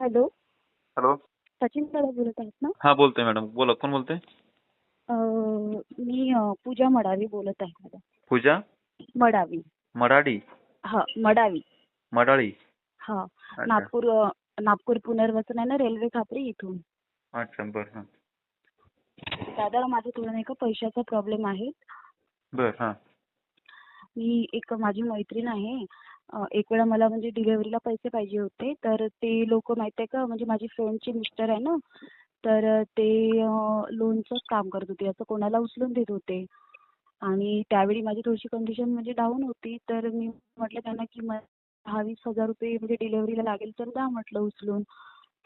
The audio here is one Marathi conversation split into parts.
हॅलो. हॅलो. सचिन दादा बोलत आहेत ना? हा बोलतोय मॅडम. बोला कोण बोलतोय? अं, मी अं, पूजा मडावी बोलत आहे मॅडम. पूजा? मडावी. मडाडी? हा मडावी. मडाळी. हा अच्छा. नागपूर अं, नागपूर पुनर्वसन आहे ना रेल्वे खापरी इथून. अच्छा बरं हां. दादा माझा थोडा नाही का पैशाचा प्रॉब्लेम आहे. बरं हां. मी एक माझी मैत्रीण आहे. एक वेळा मला म्हणजे डिलेव्हरीला पैसे पाहिजे होते. तर ते लोक माहिती आहे का म्हणजे माझी फ्रेंडचे मिस्टर आहे ना तर ते लोनचंच काम करत होते. असं कोणाला उचलून देत होते. आणि त्यावेळी माझी थोडीशी कंडिशन म्हणजे डाऊन होती. तर मी म्हटलं त्यांना की मला दहा वीस हजार रुपये म्हणजे डिलेव्हरीला लागेल तर द्या म्हटलं उचलून.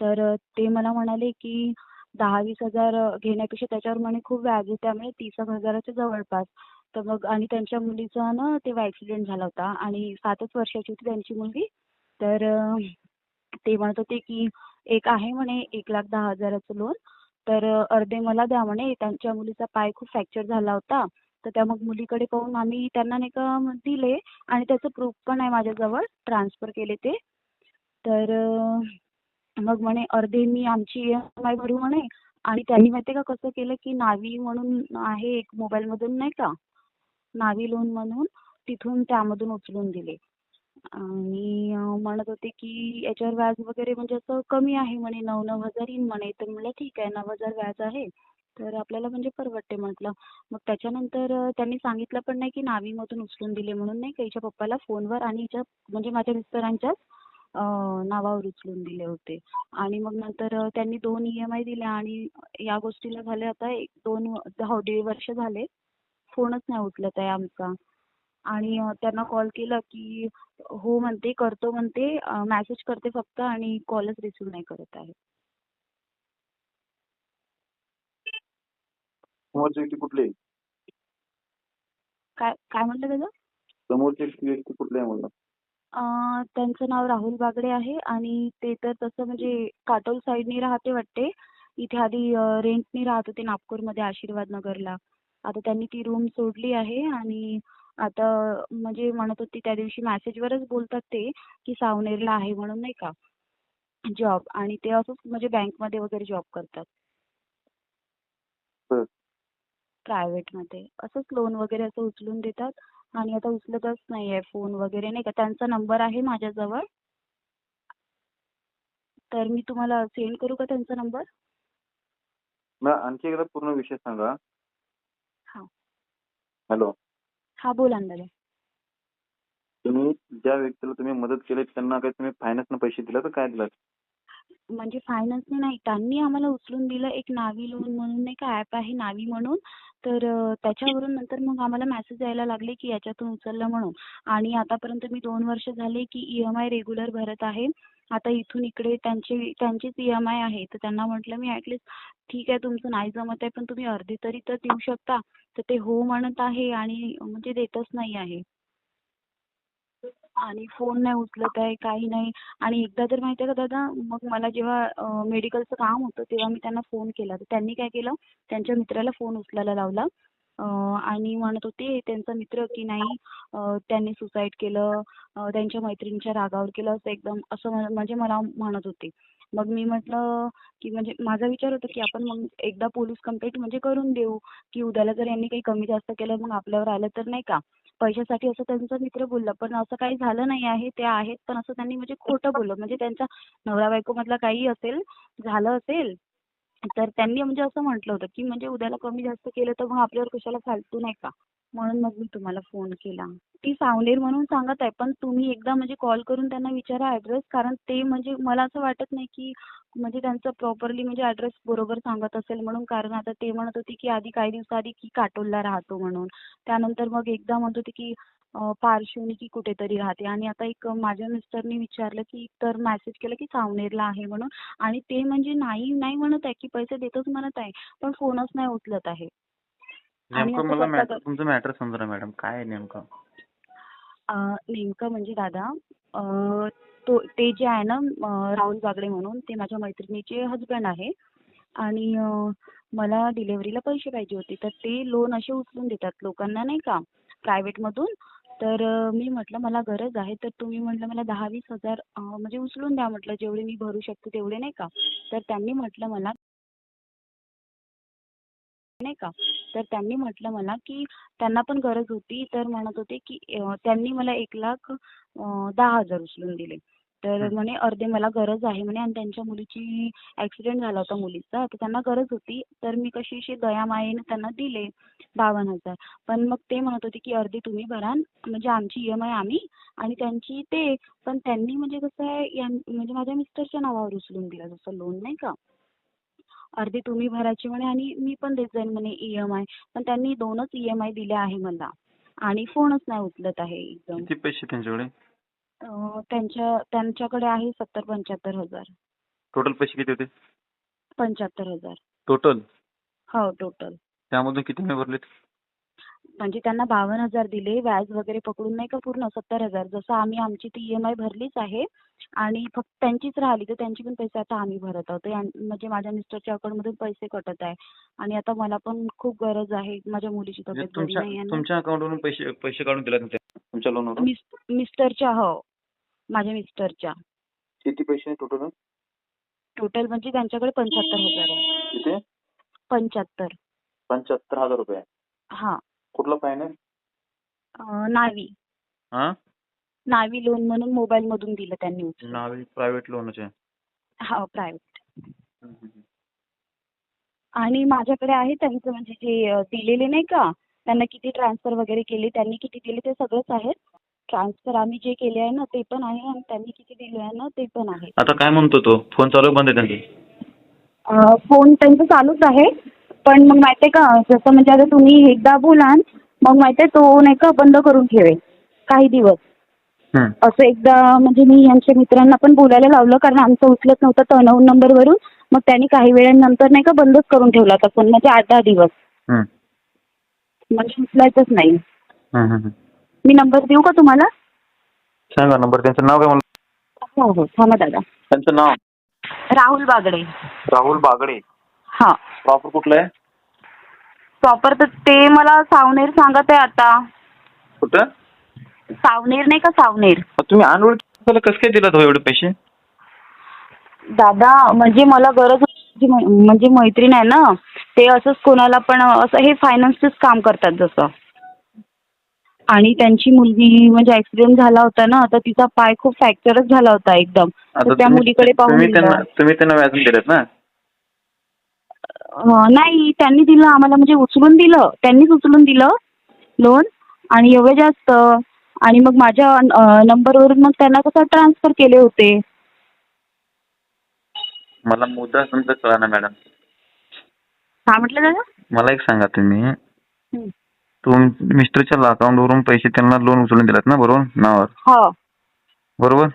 तर ते मला म्हणाले की दहा वीस हजार घेण्यापेक्षा त्याच्यावर म्हणे खूप व्याज आहे. त्यामुळे तीस एक हजाराच्या जवळपास. तर मग आणि त्यांच्या मुलीचा ना तेव्हा ऍक्सिडेंट झाला होता आणि सातच वर्षाची होती त्यांची मुलगी. तर ते म्हणत होते की एक आहे म्हणे एक लाख दहा हजाराचं लोन तर अर्धे मला द्या म्हणे त्यांच्या मुलीचा पाय खूप फ्रॅक्चर झाला होता. तर त्या मग मुलीकडे पाहून आम्ही त्यांना नाही का दिले आणि त्याचं प्रूफ पण आहे माझ्याजवळ ट्रान्सफर केले ते. तर मग म्हणे अर्धे मी आमची ई एम आय भरू म्हणे. आणि त्यांनी माहिती का कसं केलं की नावी म्हणून आहे एक मोबाईलमधून नाही का? नावी लोन म्हणून तिथून त्यामधून उचलून दिले. आणि म्हणत होते की याच्यावर व्याज वगैरे म्हणजे असं कमी आहे म्हणे नऊ नऊ हजार येईन म्हणे. तर म्हणलं ठीक आहे नऊ हजार व्याज आहे. तर आपल्याला म्हणजे परवडते म्हटलं. मग त्याच्यानंतर त्यांनी सांगितलं पण नाही की नावीमधून उचलून दिले म्हणून नाही का हिच्या पप्पाला फोनवर आणि हिच्या म्हणजे माझ्या मिस्टरांच्याच नावावर उचलून दिले होते. आणि मग नंतर त्यांनी दोन ई एम आय दिल्या आणि या गोष्टीला झाले आता एक दोन दहा हो दीड वर्ष झाले. फोनच नाही उचलत आहे आमचा. आणि त्यांना कॉल केला की हो म्हणते करतो म्हणते मॅसेज करते फक्त आणि कॉलच रिसिव्ह नाही करत आहे. समोरची व्यक्ती कुठली? आहे? काय काय म्हटलं दादा समोरची व्यक्ती कुठली आहे म्हणलं? अं, त्यांचं नाव राहुल बागडे आहे आणि ते तर तसं म्हणजे काटोल साईडनी राहते वाटते. इथे आधी रेंटनी राहत होते नागपूरमध्ये आशीर्वाद नगरला. आता त्यांनी ती रूम सोडली आहे आणि आता म्हणजे म्हणत होती त्या दिवशी मॅसेजवरच बोलतात ते की सावनेरला आहे म्हणून नाही का? जॉब आणि ते असंच म्हणजे बँकमध्ये वगैरे जॉब करतात. बरं. प्रायव्हेटमध्ये असंच लोन वगैरे असं उचलून देतात आणि आता उचलतच नाही आहे फोन वगैरे नाही का? त्यांचा नंबर आहे माझ्याजवळ. तर मी तुम्हाला सेंड करू का त्यांचा नंबर आणखी एकदा पूर्ण विषय सांगा. हॅलो. हा बोला ना दादा तुम्ही ज्या व्यक्तीला तुम्ही मदत केली त्यांना काही तुम्ही फायनान्सनं पैसे दिले तर काय दिलं? म्हणजे फायनान्सने नाही त्यांनी आम्हाला उचलून दिलं एक नावी लोन म्हणून नाही का ॲप आहे नावी म्हणून. तर त्याच्यावरून नंतर मग आम्हाला मेसेज यायला लागले की याच्यातून उचललं म्हणून. आणि आतापर्यंत मी दोन वर्ष झाले की ई एम आय रेग्युलर भरत आहे. आता इथून इकडे त्यांची त्यांचीच ई एम आय आहे. तर त्यांना म्हटलं मी ॲटलिस्ट ठीक आहे तुमचं नाही जमत आहे पण तुम्ही अर्धी तरी तर देऊ शकता. तर ते हो म्हणत आहे आणि म्हणजे देतच नाही आहे. आणि फोन नाही उचलत आहे काही नाही. आणि एकदा तर माहिती आहे का दादा मग मला जेव्हा मेडिकलचं काम होतं तेव्हा मी त्यांना फोन केला. तर त्यांनी काय केलं? त्यांच्या मित्राला फोन उचलायला लावला. आणि म्हणत होते त्यांचा मित्र की नाही त्यांनी सुसाईड केलं त्यांच्या मैत्रिणीच्या रागावर केलं असं एकदम असं म्हणजे मला म्हणत होते. मग मी म्हटलं की म्हणजे माझा विचार होता की आपण मग एकदा पोलीस कंप्लेंट म्हणजे करून देऊ की उद्याला जर यांनी काही कमी जास्त केलं मग आपल्यावर आलं तर नाही का? पैशासाठी असं त्यांचा मित्र बोलला पण असं काही झालं नाही आहे ते आहेत पण असं त्यांनी म्हणजे खोटं बोललं. म्हणजे त्यांचा नवरा बायको मधला काही असेल झालं असेल तर त्यांनी म्हणजे असं म्हटलं होतं की म्हणजे उद्याला कमी जास्त केलं तर मग आपल्यावर कशाला फालतू नाही का? म्हणून मग मी तुम्हाला फोन केला. ती सावनेर म्हणून सांगत आहे पण तुम्ही एकदा म्हणजे कॉल करून त्यांना विचारा ॲड्रेस कारण ते म्हणजे मला असं वाटत नाही की म्हणजे त्यांचं प्रॉपरली म्हणजे ॲड्रेस बरोबर सांगत असेल म्हणून कारण आता ते म्हणत होते की आधी काही दिवसाआधी की काटोलला राहतो म्हणून. त्यानंतर मग एकदा म्हणत होते की पारशिवनी की कुठेतरी राहते. आणि आता एक माझ्या मिस्टरनी विचारलं की तर मेसेज केलं की सावनेरला आहे म्हणून. आणि ते म्हणजे नाही नाही म्हणत आहे की पैसे देतोच म्हणत आहे पण फोनच नाही उचलत आहे. नेमकं मला मॅटर तुमचं मॅटर समजा मॅडम काय आहे नेमकं? नेमकं म्हणजे दादा तो ते जे आहे ना राहुल बागडे म्हणून ते माझ्या मैत्रिणीचे हजबंड आहे. आणि मला डिलेव्हरीला पैसे पाहिजे होते. तर ते लोन असे उचलून देतात लोकांना नाही का? प्रायव्हेटमधून तर मी म्हटलं मला गरज आहे तर तुम्ही म्हटलं मला दहा वीस हजार म्हणजे उचलून द्या म्हटलं जेवढे मी भरू शकते तेवढे नाही का? तर त्यांनी म्हटलं मला नाही का? तर त्यांनी म्हटलं मला की त्यांना पण गरज होती तर म्हणत होते की त्यांनी मला एक लाख दहा हजार उचलून दिले. तर. म्हणे अर्धे मला गरज आहे. म्हणे आणि त्यांच्या मुलीची ॲक्सिडेंट झाला होता मुलीचा तर त्यांना गरज होती तर मी कशी अशी दयामायेने त्यांना दिले बावन्न हजार. पण मग ते म्हणत होते की अर्धे तुम्ही भरा म्हणजे आमची ई एम आय आम्ही आणि त्यांची ते. पण त्यांनी म्हणजे कसं आहे यां म्हणजे माझ्या मिस्टरच्या नावावर उचलून दिलं जसं लोन नाही का? अर्धे तुम्ही भरायचे म्हणे आणि मी पण देत जाईन म्हणे ई एम आय पण त्यांनी दोनच ई एम आय दिले आहे मला आणि फोनच नाही उचलत आहे एकदम. किती पैसे त्यांच्याकडे? त्यांच्या त्यांच्याकडे आहे सत्तर पंच्याहत्तर हजार. टोटल पैसे किती होते? पंच्याहत्तर हजार. टोटल हो टोटल त्यामधून किती भरलेत? म्हणजे त्यांना बावन्न हजार दिले व्याज वगैरे पकडून नाही का पूर्ण? सत्तर हजार. जसं आम्ही आमची ती ई एम आय भरलीच आहे आणि फक्त त्यांचीच राहिली तर त्यांची पण पैसे आता आम्ही भरत आहोत. म्हणजे माझ्या मिस्टरच्या अकाउंटमधून पैसे कटत आहे. आणि आता मला पण खूप गरज आहे. माझ्या मुलीची म्हणजे तब्येत तुमच्या नाही अकाउंटवरून पैसे पैसे काढून दिले तुमच्या लोनवरून मिस मिस्टरच्या हो. माझ्या मिस्टरच्या. किती पैसे टोटल टोटल म्हणजे त्यांच्याकडे पंच्याहत्तर हजार आहे. किती? पंच्याहत्तर. पंच्याहत्तर हजार रुपये. हा. कुठला फायनान्स अं, नावी. हा? नावी लोन म्हणून मोबाईल मधून दिलं त्यांनी उचलून. नावे प्रायव्हेट लोनचे हा प्रायव्हेट आणि माझ्याकडे आहे त्यांचं म्हणजे जे अं, दिलेले नाही का? त्यांना किती ट्रान्सफर वगैरे केले त्यांनी किती दिले ते सगळंच आहे. ट्रान्सफर आम्ही जे केले आहे ना ते पण आहे आणि त्यांनी किती दिले आहे ना ते पण आहे. आता काय म्हणतो तो? फोन चालू बंद आहे त्यांचे. अं, फोन त्यांचं चालूच आहे. पण मग माहितीये का जसं म्हणजे आता तुम्ही एकदा बोलाल मग माहितीये तो नाही का बंद करून ठेवेल. काही दिवस. असं एकदा म्हणजे मी यांच्या मित्रांना पण बोलायला लावलं कारण आमचं उचलत नव्हतं अनोन नंबरवरून मग त्यांनी काही वेळानंतर नाही का बंदच करून ठेवला होता फोन म्हणजे आठ दहा दिवस. हं. म्हणजे उचलायचंच नाही. मी नंबर देऊ का तुम्हाला? सांगा नंबर त्यांचं नाव काय म्हणलं हो हो थांबा दादा. त्यांचं नाव? राहुल बागडे. राहुल बागडे. हां. प्रॉपर कुठलं आहे? प्रॉपर तर ते मला सावनेर सांगत आहे आता. कुठं? सावनेर नाही का सावनेर? मग तुम्ही अनोळखी कसं काय दिलात हो एवढे पैसे? दादा म्हणजे मला गरज होती मै- म्हणजे मैत्रीण आहे ना ते असंच कोणाला पण असं हे फायनान्सचंच काम करतात जसं. आणि त्यांची मुलगी म्हणजे ऍक्सिडेंट झाला होता ना तर तिचा पाय खूप फ्रॅक्चरच झाला होता एकदम. तर त्या तुम्ही- मुलीकडे पाहून तुम्ही त्यांना दिलं. तुम्ही त्यांना व्याजून दिलेत ना? अं, नाही त्यांनी दिलं आम्हाला म्हणजे उचलून दिलं. त्यांनीच उचलून दिलं लोन आणि एवढं जास्त आणि मग माझ्या अं, नंबरवरून मग त्यांना कसं ट्रान्सफर केले होते? मला मुद्दा समजा कळा ना मॅडम काय म्हटलं दादा? मला एक सांगा तुम्ही. हं. तुम मिस्टरच्या अकाउंटवरून पैसे त्यांना लोन उचलून दिलेत ना बरोबर? नावावर? हो. बरोबर?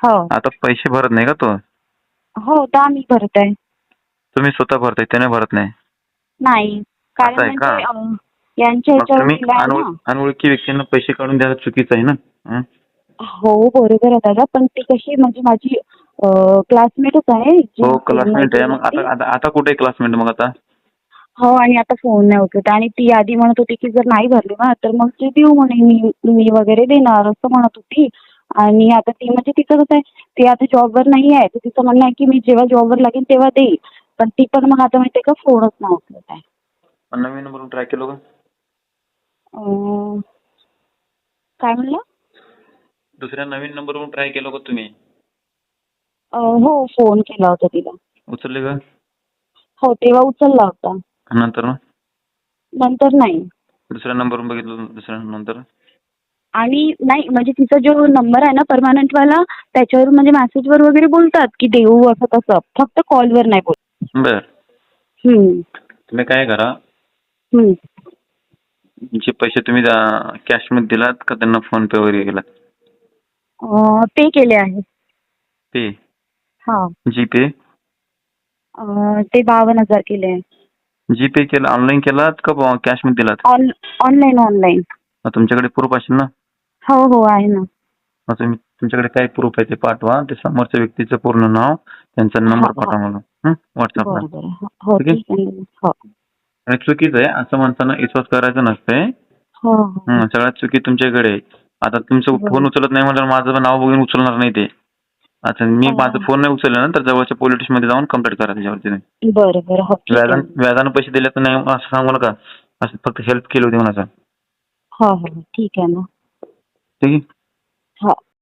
हो. आता पैसे भरत नाही का तो? हो तर आम्ही भरत आहे. तुम्ही स्वतः भरताय त्याने भरत नाही? नाही. असं आहे का? म्हणजे अं, यांच्या मग ह्याच्यावर तुम्ही दिलं आहे अनोळ- ना अनोळखी व्यक्तींना पैसे काढून द्यायला चुकीचं आहे ना? हं? हो बरोबर आहे दादा. पण ती कशी म्हणजे माझी क्लासमेटच आहे जी हो क्लासमेट आहे. मग आता आता आता कुठे क्लासमेट मग आता? हो आणि आता फ़ोन नाही उचलत. आणि ती आधी म्हणत होती की जर नाही भरले ना तर मग ते देऊ म्हणे मी मी वगैरे देणार असं म्हणत होती. आणि आता ती म्हणजे तिचं कसं आहे. ती आता जॉबवर नाही आहे. तर तिचं म्हणणं आहे की मी जेव्हा जॉबवर लागेल तेव्हा देईल. पण ती पण मग आता माहितीये का फोनच नाही उचलत आहे. नवीन नंबरून ट्राय केलं का? अं, काय म्हणलं? दुसऱ्या नवीन नंबरवरून ट्राय केलं का तुम्ही? अं, हो फ़ोन केला होता तिला. उचलले का? हो तेव्हा उचलला होता. नंतर मग? नंतर नाही. दुसऱ्या नंबरवरून बघितलं दुसऱ्या नंतर? आणि नाही म्हणजे तिचा जो नंबर आहे ना परमानंट वाला त्याच्यावर म्हणजे मेसेजवर वगैरे बोलतात की देऊ असं तसं. फक्त कॉलवर नाही बोल बर. हम्म, तुम्ही काय करा? हम्म. जे पैसे तुम्ही कॅशमध्ये दिलात का त्यांना फोन पे वगैरे केलात? अं, ते केले आहे. पे हा. जी पे अं, ते बावन्न हजार केले आहे. जी पे केला ऑनलाईन केलात का कॅशमध्ये दिलात? ऑन ऑनलाईन ऑनलाईन मग तुमच्याकडे प्रूफ असेल ना? हो हो आहे ना. मग तुम्ही तुमच्याकडे काय प्रूफ आहे ते पाठवा. ते समोरच्या व्यक्तीचं पूर्ण नाव त्यांचा नंबर हा, हा. पाठवा मला व्हॉट्सअपला हो, ठीक आहे. आहे. ना. हो. आणि चुकीचं आहे असं माणसांना विश्वास करायचा नसतंय. सगळ्यात चुकी तुमच्याकडे आहे. आता तुमचं. फोन उचलत नाही म्हणल्यावर माझं नाव बघून उचलणार नाही ते. आता मी हा. माझा फोन नाही उचलला ना तर जवळच्या पोलीस स्टेशनमध्ये जाऊन कंप्लेंट करा त्याच्यावरती तुम्ही. बरं बरं हो. ठीक आहे. व्याजान व्याजानं पैसे दिले तर नाही असं सांगू नका. असं फक्त हेल्प केली होती म्हणायचं. हो हो. ठीक आहे ना. ठीक आहे? हो.